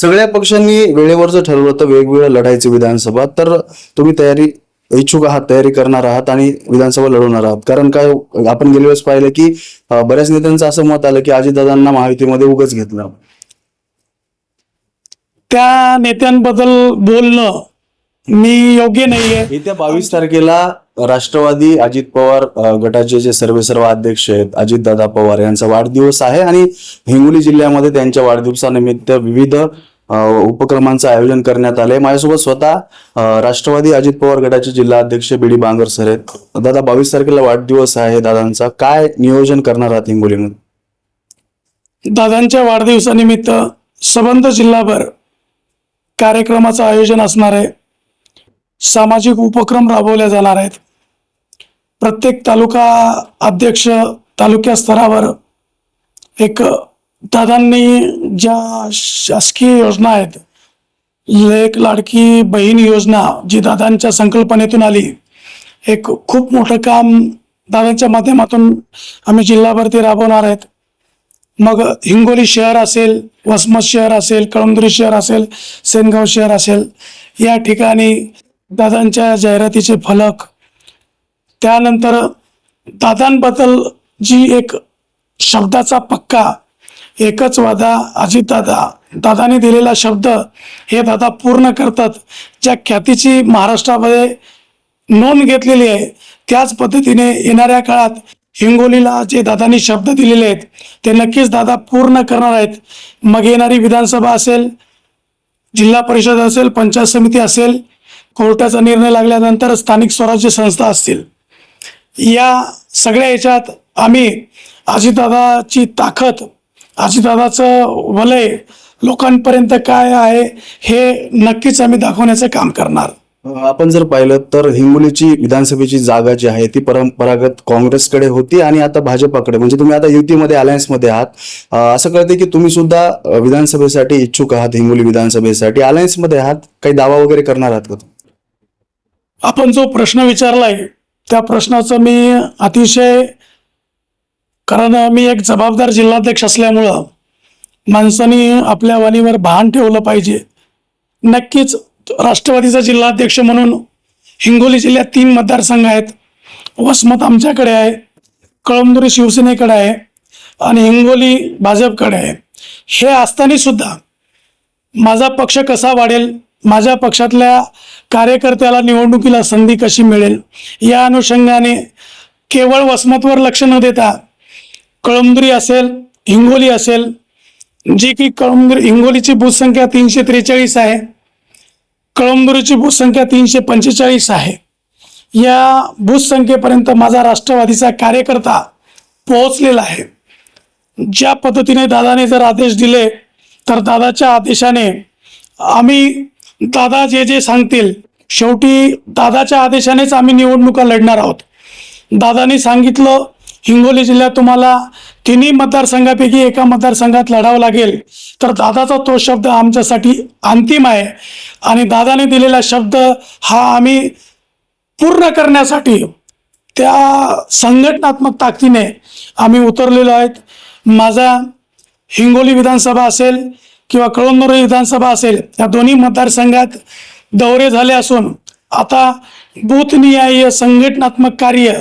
सगळ्या पक्षांनी वेळेवर जर ठरवलं होतं वेगवेगळ्या लढायची विधानसभा. तर तुम्ही तयारी इच्छुक आहात तयारी करणार आहात आणि विधानसभा लढवणार आहात. कारण काय आपण गेल्या वेळेस पाहिलं की बऱ्याच नेत्यांचं असं मत आलं की अजितदादांना महायुतीमध्ये उगच घेतलं. त्या नेत्यांबद्दल बोलणं मी योग्य नाहीये. येत्या बावीस तारखेला राष्ट्रवादी अजित पवार गटाचे जे सर्वे सर्व अध्यक्ष आहेत अजितदादा पवार यांचा वाढदिवस आहे आणि हिंगोली जिल्ह्यामध्ये त्यांच्या वाढदिवसानिमित्त विविध उपक्रमांचं आयोजन करण्यात आले माझ्यासोबत स्वतः राष्ट्रवादी अजित पवार गटाचे जिल्हा अध्यक्ष बी डी बांगर सर आहेत. दादा बावीस तारखेला वाढदिवस आहे दादांचा. काय नियोजन करणार आहात हिंगोलीमध्ये? दादांच्या वाढदिवसानिमित्त सबंध जिल्हाभर कार्यक्रमाचं आयोजन असणार आहे. सामाजिक उपक्रम राबवले जाणार आहेत. प्रत्येक तालुका अध्यक्ष तालुक्या स्तरावर एक दादांनी ज्या शासकीय योजना आहेत लेक लाडकी बहीण योजना जी दादांच्या संकल्पनेतून आली एक खूप मोठं काम दादांच्या माध्यमातून आम्ही जिल्हाभरती राबवणार आहेत. मग हिंगोली शहर असेल वसमत शहर असेल कळमदुरी शहर असेल सेनगाव शहर असेल या ठिकाणी दादांच्या जाहिरातीचे फलक त्यानंतर दादांबद्दल जी एक शब्दाचा पक्का एकच वादा अजितदादा दादाने दिलेला शब्द हे दादा पूर्ण करतात. ज्या ख्यातीची महाराष्ट्रामध्ये नोंद घेतलेली आहे त्याच पद्धतीने येणाऱ्या काळात हिंगोलीला जे दादांनी शब्द दिलेले आहेत ते नक्कीच दादा पूर्ण करणार आहेत. मग येणारी विधानसभा असेल जिल्हा परिषद असेल पंचायत समिती असेल कोर्टाचा निर्णय लागल्यानंतर स्थानिक स्वराज्य संस्था असतील. या सगळ्या याच्यात आम्ही अजितदादाची ताकद अजितदादाचं वलय लोकांपर्यंत काय आहे हे नक्कीच आम्ही दाखवण्याचं काम करणार. आपण जर पाहिलं तर हिंगोलीची विधानसभेची जागा जी आहे ती परंपरागत काँग्रेसकडे होती आणि आता भाजपाकडे. म्हणजे तुम्ही आता युतीमध्ये अलायन्समध्ये आहात. असं कळते की तुम्ही सुद्धा विधानसभेसाठी इच्छुक आहात हिंगोली विधानसभेसाठी. अलायन्समध्ये आहात काही दावा वगैरे करणार आहात का? आपण जो प्रश्न विचारलाय त्या प्रश्नाचं मी अतिशय कारण मी एक जबाबदार जिल्हाध्यक्ष असल्यामुळं माणसानी आपल्या वाणीवर भान ठेवलं पाहिजे. नक्कीच राष्ट्रवादीचा जिल्हाध्यक्ष म्हणून हिंगोली जिल्ह्यात तीन मतदारसंघ आहेत. वसमत आमच्याकडे आहे कळमदुरी शिवसेनेकडे आहे आणि हिंगोली भाजपकडे आहे. हे असताना सुद्धा माझा पक्ष कसा वाढेल माझ्या पक्षातल्या कार्यकर्त्याला निवडणुकीला संधी कशी मिळेल? या अनुषंगाने केवळ वसमतवर लक्ष न देता कळमदुरी असेल हिंगोली असेल जी की कळमदुरी हिंगोलीची भूसंख्या तीनशे त्रेचाळीस आहे कळमदुरीची भूसंख्या तीनशे पंचेचाळीस आहे. या भूसंख्येपर्यंत माझा राष्ट्रवादीचा कार्यकर्ता पोहोचलेला आहे. ज्या पद्धतीने दादाने जर आदेश दिले तर दादाच्या आदेशाने आम्ही दादा जे जे सांगतील शेवटी दादाच्या आदेशानेच आम्ही निवडणुका लढणार आहोत. दादानी सांगितलं हिंगोली जिल्ह्यात तुम्हाला तिन्ही मतदारसंघापैकी एका मतदारसंघात लढावं लागेल. तर दादाचा तो शब्द आमच्यासाठी अंतिम आहे. आणि दादाने दिलेला शब्द हा आम्ही पूर्ण करण्यासाठी त्या संघटनात्मक ताकदीने आम्ही उतरलेलो आहेत. माझा हिंगोली विधानसभा असेल किंवा कळमनुरी विधानसभा असेल या दोन्ही मतदारसंघात दौरे झाले असून आता बूथनिहाय संघटनात्मक कार्य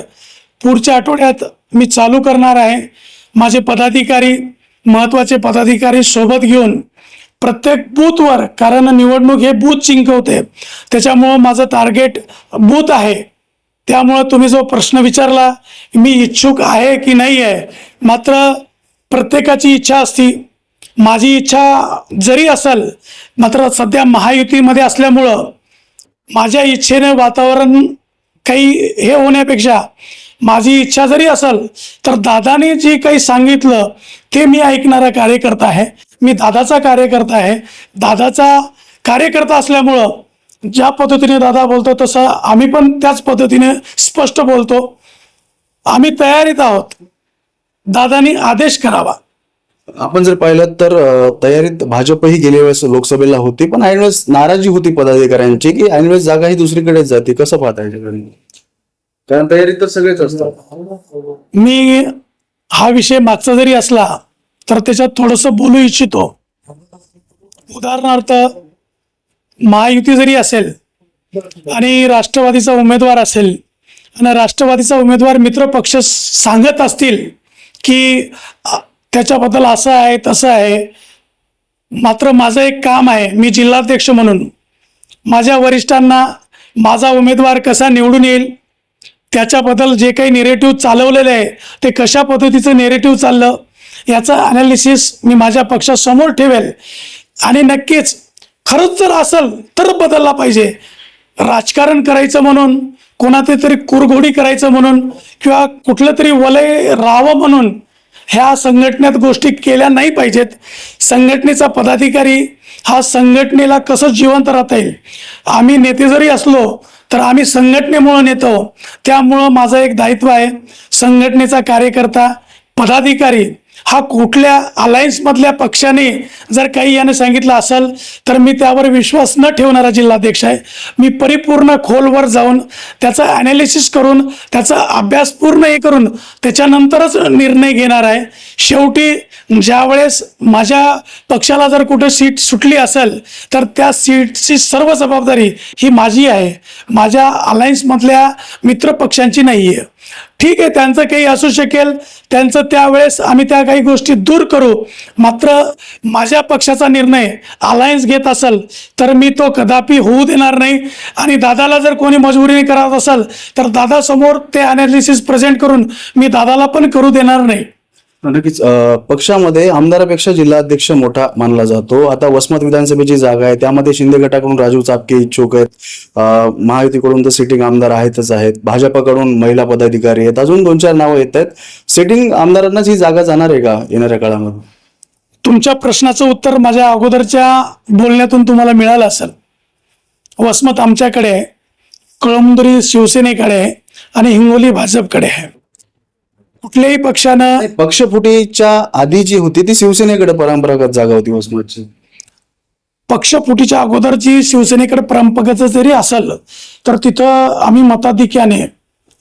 पुढच्या आठवड्यात मी चालू करणार आहे. माझे पदाधिकारी महत्त्वाचे पदाधिकारी सोबत घेऊन प्रत्येक बूथवर कारण निवडणूक हे बूथ जिंकवते. त्याच्यामुळं माझं टार्गेट बूथ आहे. त्यामुळं तुम्ही जो प्रश्न विचारला मी इच्छुक आहे की नाही आहे मात्र प्रत्येकाची इच्छा असती. माझी इच्छा जरी असेल मात्र सध्या महायुतीमध्ये असल्यामुळं माझ्या इच्छेने वातावरण काही हे होण्यापेक्षा माझी इच्छा जरी असेल तर दादाने जे काही सांगितलं ते मी ऐकणारा कार्यकर्ता आहे. मी दादाचा कार्यकर्ता आहे. दादाचा कार्यकर्ता असल्यामुळं ज्या पद्धतीने दादा बोलतो तसं आम्ही पण त्याच पद्धतीने स्पष्ट बोलतो. आम्ही तयारीत आहोत. दादानी आदेश करावा. आपण जर पाहिलं तर तयारीत भाजपही गेल्या वेळेस लोकसभेला होती पण ऐनवेळेस नाराजी होती पदाधिकाऱ्यांची की ऐनवेळेस जागा ही दुसरीकडेच जाते कसं पाहता याच्याकडे? कारण तयारीत तर सगळेच असतात. मी हा विषय मागचा जरी असला तर त्याच्यात थोडंसं बोलू इच्छितो. उदाहरणार्थ महायुती जरी असेल आणि राष्ट्रवादीचा उमेदवार असेल आणि राष्ट्रवादीचा उमेदवार मित्र पक्ष सांगत असतील की त्याच्याबद्दल असं आहे तसं आहे. मात्र माझं एक काम आहे मी जिल्हाध्यक्ष म्हणून. माझ्या वरिष्ठांना माझा उमेदवार कसा निवडून येईल त्याच्याबद्दल जे काही नेरेटिव्ह चालवलेलं आहे ते कशा पद्धतीचं नेरेटिव्ह चाललं याचं अनालिसिस मी माझ्या पक्षासमोर ठेवेल. आणि नक्कीच खरंच जर असेल तर बदलला पाहिजे. राजकारण करायचं म्हणून कोणाचे तरी कुरघोडी करायचं म्हणून किंवा कुठलं तरी वलय राहावं म्हणून ह्या संघटनेत गोष्टी केल्या नाही पाहिजेत. संघटनेचा पदाधिकारी हा संघटनेला कसं जिवंत राहता येईल? आम्ही नेते जरी असलो तर आम्ही संघटनेमुळं नेतो. त्यामुळं माझं एक दायित्व आहे. संघटनेचा कार्यकर्ता पदाधिकारी हा कुठल्या अलायन्समधल्या पक्षाने जर काही याने सांगितलं असेल तर मी त्यावर विश्वास न ठेवणारा जिल्हाध्यक्ष आहे. मी परिपूर्ण खोलवर जाऊन त्याचा ॲनालिसिस करून त्याचा अभ्यास पूर्ण हे करून त्याच्यानंतरच निर्णय घेणार आहे. शेवटी ज्यावेळेस माझ्या पक्षाला जर कुठं सीट सुटली असेल तर त्या सीटची सर्व जबाबदारी ही माझी आहे. माझ्या अलायन्समधल्या मित्र पक्षांची नाही आहे ठीक आहे त्यांचं काही असू शकेल. त्यांचं त्यावेळेस आम्ही त्या काही गोष्टी दूर करू. मात्र माझ्या पक्षाचा निर्णय अलायन्स घेत असेल तर मी तो कदापि होऊ देणार नाही. आणि दादाला जर कोणी मजबुरीने करत असेल तर दादासमोर ते अनालिसिस प्रेझेंट करून मी दादाला पण करू देणार नाही. नक्कीच पक्षामध्ये आमदारापेक्षा जिल्हाध्यक्ष मोठा मानला जातो. आता वसमत विधानसभेची जागा आहे त्यामध्ये शिंदे गटाकडून राजू चापके इच्छुक आहेत. महायुतीकडून तर सिटिंग आमदार आहेतच आहेत. भाजपकडून महिला पदाधिकारी आहेत. अजून दोन चार नावं येत आहेत. सिटिंग आमदारांनाच ही जागा जाणार आहे का येणाऱ्या काळामध्ये? तुमच्या प्रश्नाचं उत्तर माझ्या अगोदरच्या बोलण्यातून तुम्हाला मिळालं असेल. वसमत आमच्याकडे आहे कळमदुरी शिवसेनेकडे आहे आणि हिंगोली भाजपकडे आहे. कुठल्याही पक्षानं पक्षफुटीच्या आधी जी होती ती शिवसेनेकडे परंपरागत जागा होती वसमतची पक्षफुटीच्या अगोदरची शिवसेनेकडे परंपरागत जरी असेल तर तिथं आम्ही मताधिक्याने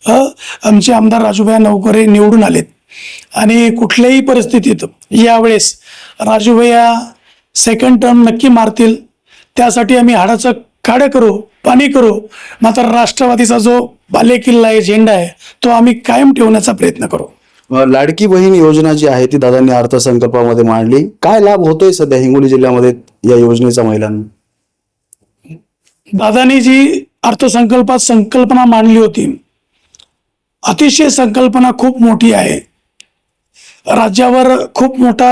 आमचे आमदार राजूभाई नवकरे निवडून आलेत. आणि कुठल्याही परिस्थितीत यावेळेस राजूभैया सेकंड टर्म नक्की मारतील त्यासाठी आम्ही हाडाचं काडं करू पाणी करू. मात्र राष्ट्रवादीचा जो बालेकिल्ला आहे झेंडा आहे तो आम्ही कायम ठेवण्याचा प्रयत्न करू. लाडकी बहीण योजना जी आहे ती दादांनी अर्थसंकल्पामध्ये मांडली. काय लाभ होतोय सध्या हिंगोली जिल्ह्यामध्ये या योजनेचा महिलांना? दादानी जी अर्थसंकल्पात संकल्पना मांडली होती अतिशय संकल्पना खूप मोठी आहे. राज्यावर खूप मोठा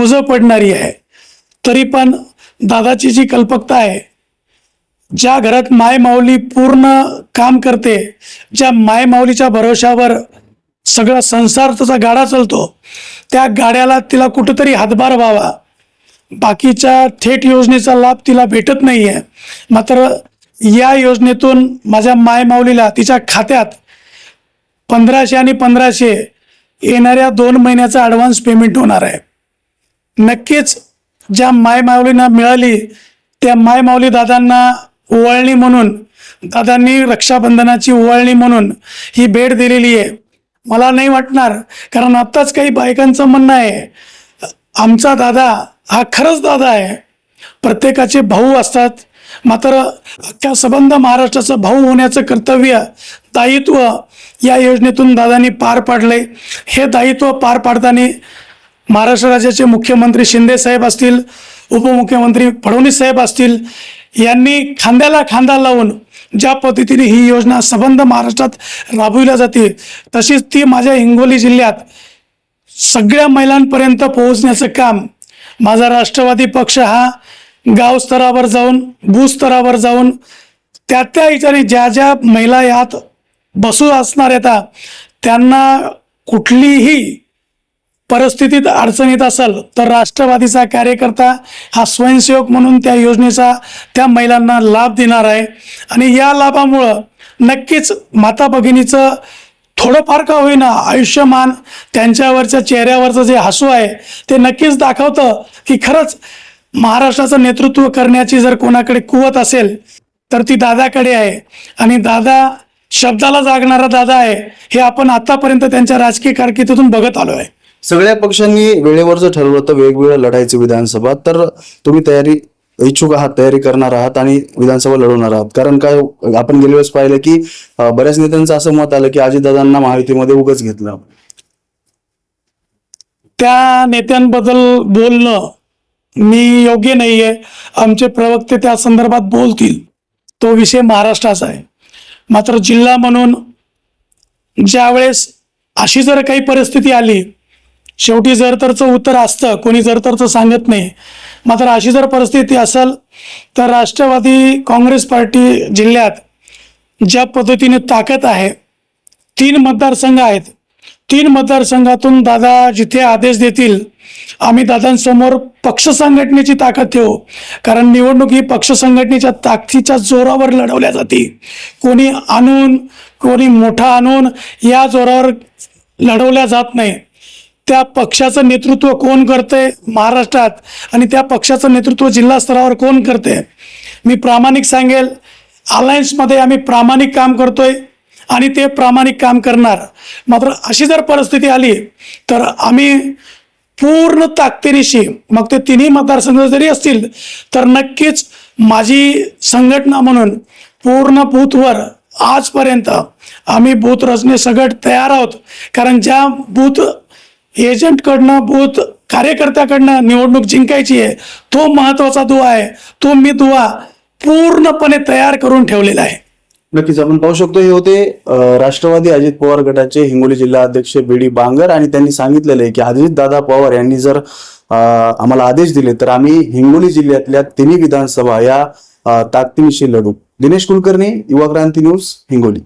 ओझ पडणारी आहे. तरी पण दादाची जी कल्पकता आहे ज्या घरात मायमाऊली पूर्ण काम करते ज्या मायमाऊलीच्या भरोशावर सगळा संसार त्याचा गाडा चालतो त्या गाड्याला तिला कुठंतरी हातभार व्हावा. बाकीच्या थेट योजनेचा लाभ तिला भेटत नाही आहे मात्र या योजनेतून माझ्या मायमाऊलीला तिच्या खात्यात पंधराशे आणि पंधराशे येणाऱ्या दोन महिन्याचा ॲडव्हान्स पेमेंट होणार आहे. नक्कीच ज्या मायमाऊलींना मिळाली त्या मायमाऊली दादांना ओवाळणी म्हणून दादांनी रक्षाबंधनाची ओवाळणी म्हणून ही भेट दिलेली आहे. मला नाही वाटणार कारण आत्ताच काही बायकांचं म्हणणं आहे आमचा दादा हा खरंच दादा आहे. प्रत्येकाचे भाऊ असतात मात्र अख्ख्या संबंध महाराष्ट्राचं भाऊ होण्याचं कर्तव्य दायित्व या योजनेतून दादांनी पार पाडले हे दायित्व पार पाडताना महाराष्ट्र राज्याचे मुख्यमंत्री शिंदे साहेब असतील उपमुख्यमंत्री फडणवीस साहेब असतील यांनी खांद्याला खांदा लावून ज्या पद्धतीने ही योजना संबंध महाराष्ट्रात राबविल्या जाते तशीच ती माझ्या हिंगोली जिल्ह्यात सगळ्या महिलांपर्यंत पोहोचण्याचं काम माझा राष्ट्रवादी पक्ष हा गाव स्तरावर जाऊन भूस्तरावर जाऊन त्या त्या ह्याच्याने ज्या ज्या महिला यात बसू असणार येतात त्यांना कुठलीही परिस्थितीत अडचणीत असेल तर राष्ट्रवादीचा कार्यकर्ता हा स्वयंसेवक म्हणून त्या योजनेचा त्या महिलांना लाभ देणार आहे. आणि या लाभामुळं नक्कीच माता भगिनीचं थोडंफार का होईना आयुष्यमान त्यांच्यावरच्या चेहऱ्यावरचं जे हसू आहे ते नक्कीच दाखवतं की खरंच महाराष्ट्राचं नेतृत्व करण्याची जर कोणाकडे कुवत असेल तर ती दादाकडे आहे. आणि दादा शब्दाला जागणारा दादा आहे हे आपण आतापर्यंत त्यांच्या राजकीय कारकिर्दीतून बघत आलो आहे. सगळ्या पक्षांनी वेळेवरच ठरवलं तर वेगवेगळं लढायचं विधानसभा तर तुम्ही तयारी इच्छुक आहात तयारी करणार आहात आणि विधानसभा लढवणार आहात. कारण काय आपण गेल्या वेळेस पाहिलं की बऱ्याच नेत्यांचं असं मत आलं की अजितदादांना महायुतीमध्ये उगच घेतलं. त्या नेत्यांबद्दल बोलणं मी योग्य नाहीये. आमचे प्रवक्ते त्या संदर्भात बोलतील. तो विषय महाराष्ट्राचा आहे. मात्र जिल्हा म्हणून ज्यावेळेस अशी जर काही परिस्थिती आली शेवटी जर तरचं उत्तर असतं कोणी जर तरचं सांगत नाही मात्र अशी जर परिस्थिती असेल तर राष्ट्रवादी काँग्रेस पार्टी जिल्ह्यात ज्या पद्धतीने ताकद आहे तीन मतदारसंघ आहेत. तीन मतदारसंघातून दादा जिथे आदेश देतील आम्ही दादांसमोर पक्ष संघटनेची ताकद ठेवू. कारण निवडणूक ही पक्ष संघटनेच्या ताकदीच्या जोरावर लढवल्या जाते. कोणी आणून कोणी मोठा आणून या जोरावर लढवल्या जात नाही. त्या पक्षाचं नेतृत्व कोण करते महाराष्ट्रात आणि त्या पक्षाचं नेतृत्व जिल्हा स्तरावर कोण करते मी प्रामाणिक सांगेल अलायन्समध्ये आम्ही प्रामाणिक काम करतोय आणि ते प्रामाणिक काम करणार. मात्र अशी जर परिस्थिती आली तर आम्ही पूर्ण ताकदीनिशी मग ते तिन्ही मतदारसंघ जरी असतील तर नक्कीच माझी संघटना म्हणून पूर्ण बूथवर आजपर्यंत आम्ही बूथ रचने सगट तयार आहोत. कारण ज्या बूथ एजंटकडनं बूथ कार्यकर्त्याकडनं निवडणूक जिंकायची आहे. तो महत्त्वाचा दुवा आहे. तो मी दुवा पूर्णपणे तयार करून ठेवलेला आहे. नक्कीच आपण पाहू शकतो हे होते राष्ट्रवादी अजित पवार गटाचे हिंगोली जिल्हा अध्यक्ष बी डी बांगर आणि त्यांनी सांगितलेलं आहे की अजित दादा पवार यांनी जर आम्हाला आदेश दिले तर आम्ही हिंगोली जिल्ह्यातल्या तिन्ही विधानसभा या ताकदीनिशी लढू. दिनेश कुलकर्णी युवा क्रांती न्यूज हिंगोली.